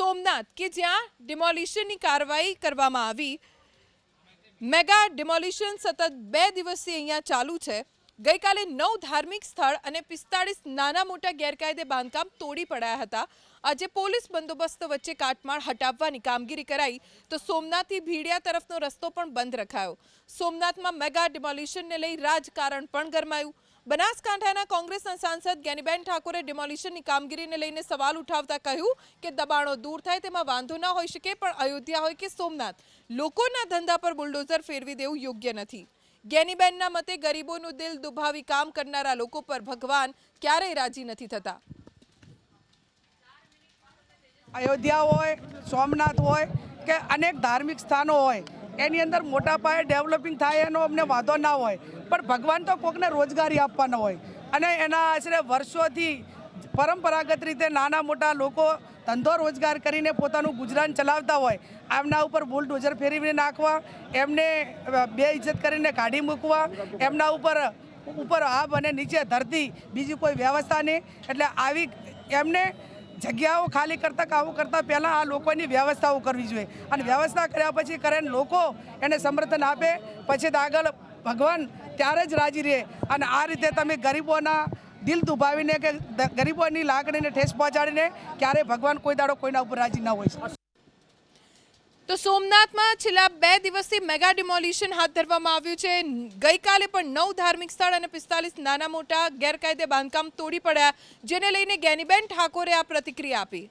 સોમનાથ કે જ્યાં ડિમોલિશનની કાર્યવાહી કરવામાં આવી. મેગા ડિમોલિશન સતત બે દિવસથી અહીંયા ચાલુ છે. ગઈકાલે નવ ધાર્મિક સ્થળ અને પિસ્તાળીસ નાના મોટા ગેરકાયદે બાંધકામ તોડી પડાયા હતા. આજે પોલીસ બંદોબસ્ત વચ્ચે કાટમાળ હટાવવાની કામગીરી કરાઈ તો સોમનાથથી ભીડિયા તરફનો રસ્તો પણ બંધ રખાયો. સોમનાથમાં મેગા ડિમોલિશનને લઈ રાજકારણ પણ ગરમાયું. બનાસકાંઠાના કોંગ્રેસના સાંસદ જ્ઞાનીબેન ઠાકોરે ડિમોલિશનની કામગીરીને લઈને સવાલ ઉઠાવતા કહ્યું કે દબાણો દૂર થાય તેમાં વાંધો ન હોઈ શકે, પણ અયોધ્યા હોય કે સોમનાથ, લોકોના ધંધા પર બુલડોઝર ફેરવી દેવું યોગ્ય નથી. જ્ઞાનીબેનના મતે ગરીબોનું દિલ દુભાવી કામ કરનારા લોકો પર ભગવાન ક્યારેય રાજી નથી થતા. અયોધ્યા હોય, સોમનાથ હોય કે અનેક ધાર્મિક સ્થાનો હોય એની અંદર મોટા પાયે ડેવલપિંગ થાય એનો અમને વાંધો ના હોય. પણ ભગવાન તો કોકને રોજગારી આપવાનો હોય. અને એના આશરે વર્ષોથી પરંપરાગત રીતે નાના મોટા લોકો ધંધો રોજગાર કરીને પોતાનું ગુજરાન ચલાવતા હોય. એમના ઉપર બુલડોઝર ફેરવીને નાખવા, એમને બે ઇજ્જત કરીને કાઢી મૂકવા, એમના ઉપર ઉપર આબ અને નીચે ધરતી બીજી કોઈ વ્યવસ્થા નહીં. એટલે આવી એમને જગ્યાઓ ખાલી કરતાં કે આવું કરતાં પહેલાં આ લોકોની વ્યવસ્થાઓ કરવી જોઈએ. અને વ્યવસ્થા કર્યા પછી કરે લોકો એને સમર્થન આપે, પછી આગળ ભગવાન ત્યારે જ રાજી રહે. અને આ રીતે તમે ગરીબોના દિલ દુભાવીને કે ગરીબોની લાગણીને ઠેસ પહોંચાડીને ક્યારેય ભગવાન કોઈ દાડો કોઈના ઉપર રાજી ના હોય તો સોમનાથમાં છેલ્લા બે દિવસથી મેગા ડિમોલિશન હાથ ધરવામાં આવ્યું છે. ગઈકાલે પણ નવ ધાર્મિક સ્થળ અને પિસ્તાલીસ નાના મોટા ગેરકાયદે બાંધકામ તોડી પડ્યા, જેને લઈને ગેનીબેન ઠાકોરે આ પ્રતિક્રિયા આપી.